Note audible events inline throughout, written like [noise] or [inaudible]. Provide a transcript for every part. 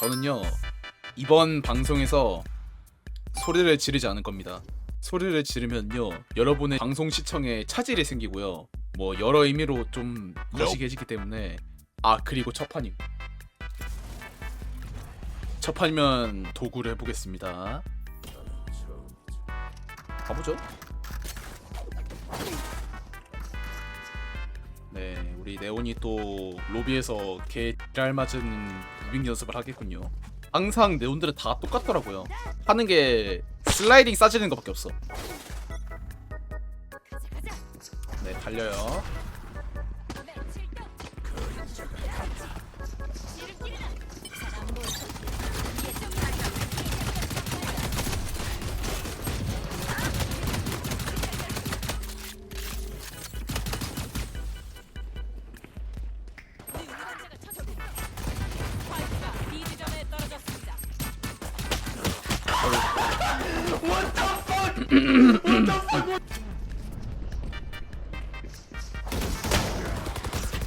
저는요 이번 방송에서 소리를 지르지 않을 겁니다. 소리를 지르면요 여러분의 방송 시청에 차질이 생기고요. 뭐 여러 의미로 좀 거시기해지기 때문에 아 그리고 첫 판임. 첫 판이면 도구를 해보겠습니다. 가보죠. 네, 우리 네온이 또 로비에서 개랄 맞은 무빙 연습을 하겠군요. 항상 네온들은 다 똑같더라고요. 하는 게 슬라이딩 싸지는 것밖에 없어. 네, 달려요.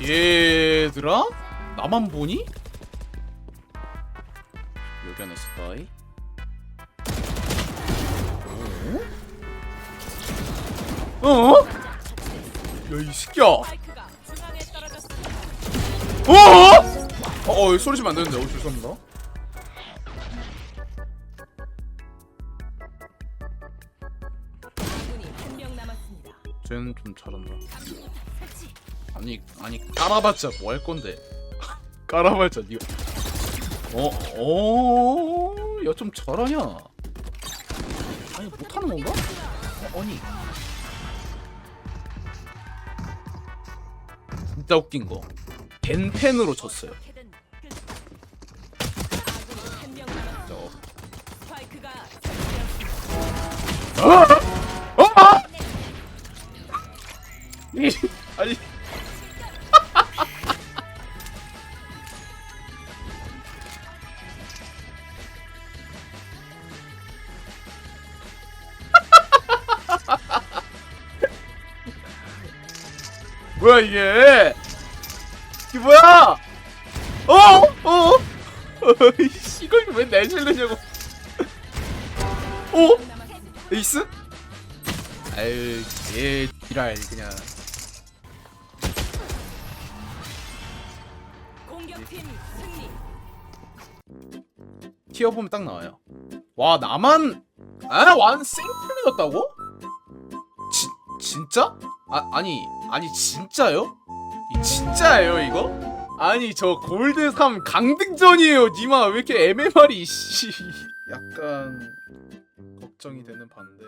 얘들아? 나만 보니? 여기 하나 있었다이. 어? 어? 야, 이 새끼야! 어? 어, 어, 소리 지면 안 되는데. 어, 죄송합니다. 쟤는 좀 잘한다. 아니 아니 깔아봤자 뭐 할 건데? [laughs] 깔아봤자 니가 어? 어? 야좀 잘하냐? 아니 못하는 건가? 어, 아니 진짜 웃긴 거 벤펜으로 졌어요. 이- [laughs] 아니 [laughs] 뭐야 이게 이게 뭐야 어? 어? [laughs] 이걸 왜 내실려냐고 어? 에이스? 아유 얘 지랄 그냥 공격팀 승리. 티어 보면 딱 나와요. 와 나만 아완 생플이었다고? 지 진짜? 아 아니 아니 진짜요? 이 진짜예요 이거? 아니 저 골드 3 강등전이에요 니마 왜 이렇게 MMR이 씨 약간 걱정이 되는 반대